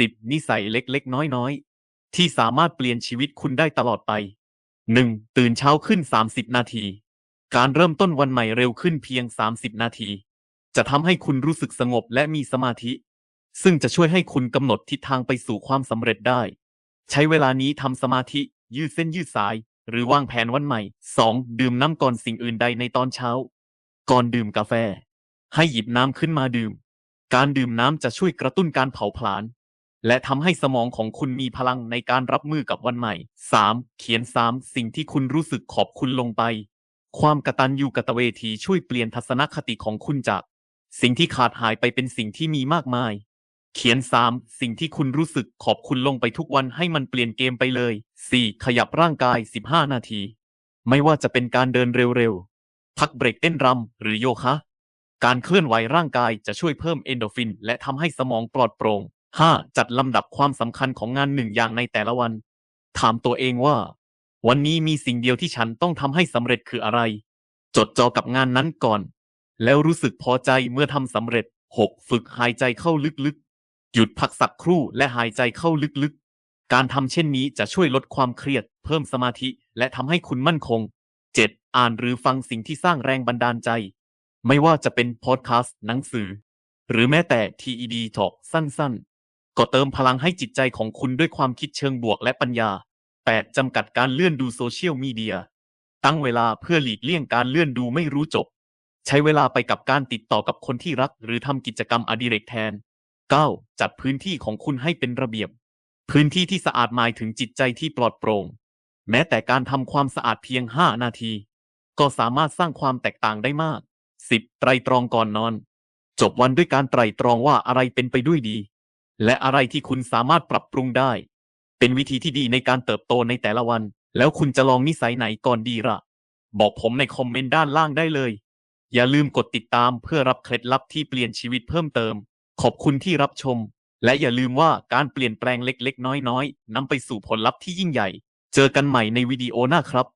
10 นิสัยเล็ก ๆ น้อยๆ ที่สามารถเปลี่ยนชีวิตคุณได้ตลอดไป 1. ตื่นเช้าขึ้น 30 นาที การเริ่มต้นวันใหม่เร็วขึ้นเพียง 30 นาที จะทำให้คุณรู้สึกสงบและมีสมาธิ ซึ่งจะช่วยให้คุณกำหนดทิศทางไปสู่ความสำเร็จได้ ใช้เวลานี้ทำสมาธิ ยืดเส้นยืดสาย หรือวางแผนวันใหม่ 2. ดื่มน้ำก่อนสิ่งอื่นใดในตอนเช้า ก่อนดื่มกาแฟ ให้หยิบน้ำขึ้นมาดื่ม การดื่มน้ำจะช่วยกระตุ้นการเผาผลาญ และทำให้สมองของคุณมีพลังในการรับมือกับวันใหม่ 3. เขียน 3 สิ่งที่คุณรู้สึกขอบคุณลงไป ความกระตัญญูกตเวทีช่วยเปลี่ยนทัศนคติของคุณจาก สิ่งที่ขาดหายไปเป็นสิ่งที่มีมากมาย เขียน 3 สิ่งที่คุณรู้สึกขอบคุณลงไปทุกวันให้มันเปลี่ยนเกมไปเลย 4. ขยับร่างกาย 15 นาที ไม่ว่าจะเป็นการเดินเร็วๆ พักเบรกเต้นรำหรือโยคะ การเคลื่อนไหวร่างกายจะช่วยเพิ่มเอนโดฟิน และทำให้สมองปลอดโปร่ง 5. จัดลำดับความสำคัญของงานหนึ่งอย่างในแต่ละวัน ถามตัวเองว่า วันนี้มีสิ่งเดียวที่ฉันต้องทำให้สำเร็จคืออะไร จดจ่อกับงานนั้นก่อน แล้วรู้สึกพอใจเมื่อทำสำเร็จ 6. ฝึกหายใจเข้าลึกๆ หยุดพักสักครู่และหายใจเข้าลึกๆ การทำเช่นนี้จะช่วยลดความเครียด เพิ่มสมาธิและทำให้คุณมั่นคง 7. อ่านหรือฟังสิ่งที่สร้างแรงบันดาลใจ ไม่ว่าจะเป็นพอดแคสต์หนังสือ หรือแม้แต่ TED Talk สั้นๆ ก็เติมพลังให้จิตใจของคุณด้วยความคิดเชิงบวกและปัญญา 8. จำกัดการเลื่อนดูโซเชียลมีเดีย ตั้งเวลาเพื่อหลีกเลี่ยงการเลื่อนดูไม่รู้จบ ใช้เวลาไปกับการติดต่อกับคนที่รัก หรือทำกิจกรรมอดิเรกแทน 9. จัดพื้นที่ของคุณให้เป็นระเบียบ พื้นที่ที่สะอาดหมายถึงจิตใจที่ปลอดโปร่ง แม้แต่การทำความสะอาดเพียง 5 นาที ก็สามารถสร้างความแตกต่างได้มาก 10. ไตรตรองก่อนนอน จบวันด้วยการไตรตรองว่าอะไรเป็นไปด้วยดี และอะไรที่คุณสามารถปรับปรุงได้ เป็นวิธีที่ดีในการเติบโตในแต่ละวัน แล้วคุณจะลองนิสัยไหนก่อนดีละ่ะ บอกผมในคอมเมนต์ด้านล่างได้เลย อย่าลืมกดติดตามเพื่อรับเคล็ดลับที่เปลี่ยนชีวิตเพิ่มเติม ขอบคุณที่รับชม และอย่าลืมว่าการเปลี่ยนแปลงเล็กๆ น้อยๆนำไปสู่ผลลัพธ์ที่ยิ่งใหญ่ เจอกันใหม่ในวิดีโอหน้าครับ